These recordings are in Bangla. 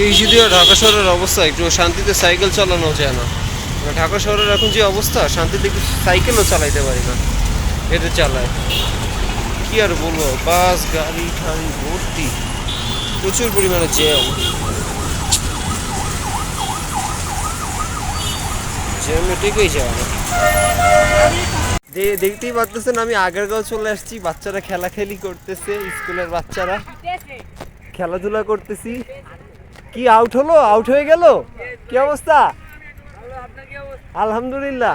এই যদিও ঢাকা শহরের অবস্থা, একটু শান্তিতে সাইকেল চালানো যায় না। মানে ঢাকা শহরের এখন যে অবস্থা, শান্তিতে সাইকেলও চালাইতে পারি না। এতে চালায়। কি আর বলব, বাস, গাড়ি, ঠাড়ি, ভর্তি। প্রচুর পরিমাণে জ্যাম। জ্যামে টেকেই যায় না। দেখতেই পাচ্ছেন আমি আগারগাঁও চলে আসছি, বাচ্চারা খেলাখেলি করতেছে, স্কুলের বাচ্চারা। খেলাধুলা করতেছি। কি আউট হলো? আউট হয়ে গেল? কি অবস্থা? আলহামদুলিল্লাহ।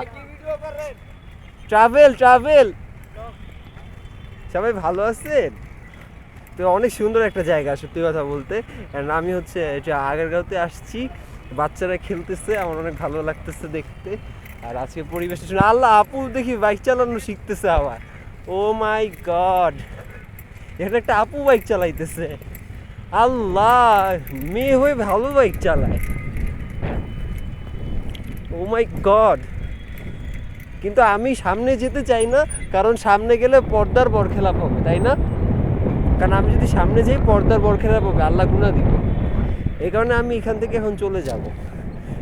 ট্রাভেল ট্রাভেল সবাই ভালো আছেন? তো অনেক সুন্দর একটা জায়গা, সত্যি কথা বলতে। আমি হচ্ছে এটা আগারগাঁওতে আসছি। বাচ্চারা খেলতেছে, আমার অনেক ভালো লাগতেছে দেখতে। আর আজকে পরিবেশটা শুনে আল্লাহ, আপু দেখি বাইক চালানো শিখতেছে আবার। ও মাই গড এখানে একটা আপু বাইক চালাইতেছে। আল্লাহ, মেয়ে হয়ে ভালো বাইক চালায়। ও মাই গড কিন্তু আমি সামনে যেতে চাই না, কারণ সামনে গেলে পর্দার বরখেলাপ হবে, তাই না? কারণ আমি যদি সামনে যাই, পর্দার বরখেলাপ হবে, আল্লাহ গুণা দিব। এই কারণে আমি এখান থেকে এখন চলে যাব।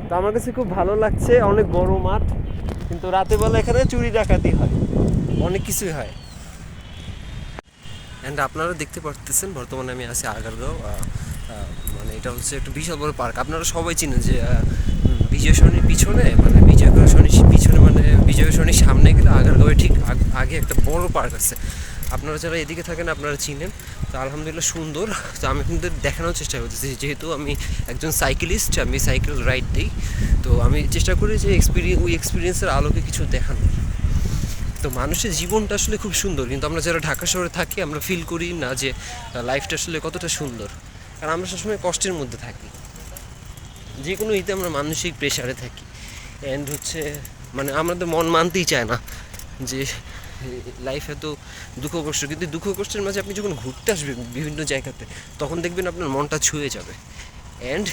তো আমার কাছে খুব ভালো লাগছে, অনেক বড় মাঠ, কিন্তু রাতে বেলা এখানে চুরি ডাকাতি হয়, অনেক কিছুই হয়। অ্যান্ড আপনারা দেখতে পারতেছেন, বর্তমানে আমি আছি আগারগাঁও মানে এটা হচ্ছে একটা বিশাল বড় পার্ক। আপনারা সবাই চিনেন যে বিজয় সরণির পিছনে মানে বিজয় সরণির পিছনে মানে বিজয় সরণির সামনে গেলে আগারগাঁওয়ে ঠিক আগে একটা বড় পার্ক আছে। আপনারা যারা এদিকে থাকেন, আপনারা চিনেন। তো আলহামদুলিল্লাহ সুন্দর। তো আমি কিন্তু দেখানোর চেষ্টা করতেছি, যেহেতু আমি একজন সাইকেলিস্ট, আমি সাইকেল রাইড দিই। তো আমি চেষ্টা করি যে এক্সপিরিয়েন্স ওই এক্সপিরিয়েন্সের আলোকে কিছু দেখানোর। তো মানুষের জীবনটা আসলে খুব সুন্দর। কিন্তু আমরা যারা ঢাকা শহরে থাকি, আমরা ফিল করি না যে লাইফটা আসলে কতটা সুন্দর। কারণ আমরা সবসময় কষ্টের মধ্যে থাকি। যে কোনো ইতে আমরা মানসিক প্রেশারে থাকি। অ্যান্ড হচ্ছে মানে আমাদের মন মানতেই চায় না যে লাইফ এত দুঃখ কষ্ট কিন্তু দুঃখ কষ্টের মাঝে আপনি যখন ঘুরতে আসবেন বিভিন্ন জায়গাতে, তখন দেখবেন আপনার মনটা ছুঁয়ে যাবে। অ্যান্ড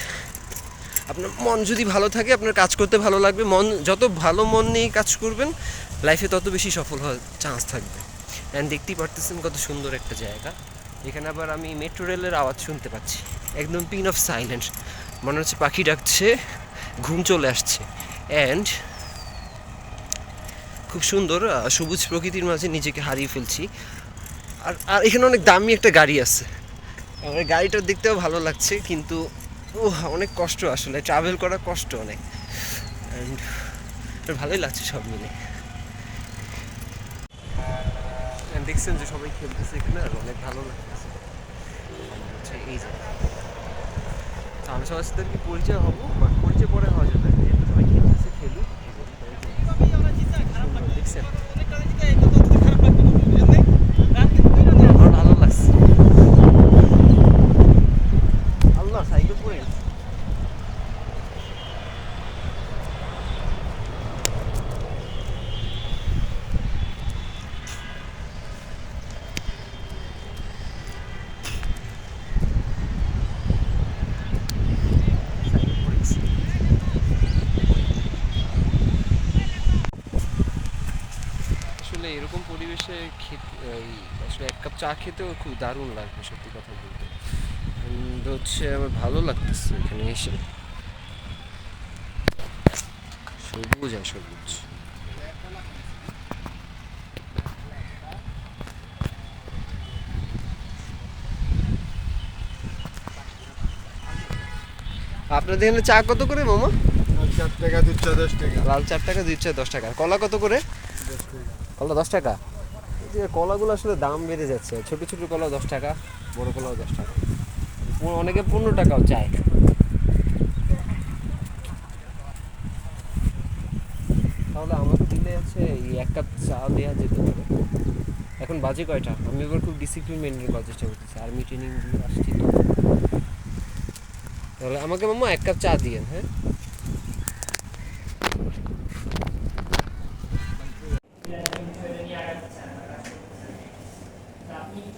আপনার মন যদি ভালো থাকে, আপনার কাজ করতে ভালো লাগবে, মন, যত ভালো মন নিয়ে কাজ করবেন লাইফে তত বেশি সফল হওয়ার চান্স থাকবে। অ্যান্ড দেখতেই পারতেছেন কত সুন্দর একটা জায়গা। এখানে আবার আমি মেট্রো রেলের আওয়াজ শুনতে পাচ্ছি। একদম পিন অফ সাইলেন্স মনে হচ্ছে পাখি ডাকছে, ঘুম চলে আসছে। অ্যান্ড খুব সুন্দর সবুজ প্রকৃতির মাঝে নিজেকে হারিয়ে ফেলছি। আর আর এখানে অনেক দামি একটা গাড়ি আছে। আমার গাড়িটা দেখতেও ভালো লাগছে, কিন্তু ও অনেক কষ্ট আসলে ট্রাভেল করা কষ্ট অনেক। অ্যান্ড ভালোই লাগছে সব মিলে। দেখছেন যে সবাই খেলতেছে এখানে আর অনেক ভালো লাগতেছে। হচ্ছে এই যে। আমি সবার সাথে কি পরিচয় হব, বাট পরিচয় পরে হওয়া যাবে সবাই খেলতেছে, খেলুক দেখছেন আমার ভালো লাগছে আল্লাহ সাইকেল পরে গেছে। সাইকেল পরে গেছে। আসলে এরকম পরিবেশে খেতে আসলে এক কাপ চা খেতেও খুব দারুণ লাগবে সত্যি কথা বলতে। হচ্ছে আমার ভালো লাগতেছে এখানে এসে। সবুজ আর সবুজ। আপনাদের এখানে চা কত করে মামা? চার টাকা দুধ চা দশ টাকা। লাল চার টাকা দিচ্ছে দশ টাকা। কলা কত করে? কলা দশ টাকা? যে কলাগুলো আসলে দাম বেড়ে যাচ্ছে। ছোট ছোট কলা দশ টাকা, বড় কলাও দশ টাকা। অনেকে পনেরো টাকাও চায়। তাহলে আমাকে দিলে হচ্ছে এই এক কাপ চা দেওয়া যেতে পারে। এখন বাজে কয়টা? আমি এবার খুব ডিসিপ্লিন মেনটেন করার চেষ্টা করতেছি। আর্মি ট্রেনিং আসছি তো। তাহলে আমাকে মামা এক কাপ চা দিয়েন হ্যাঁ?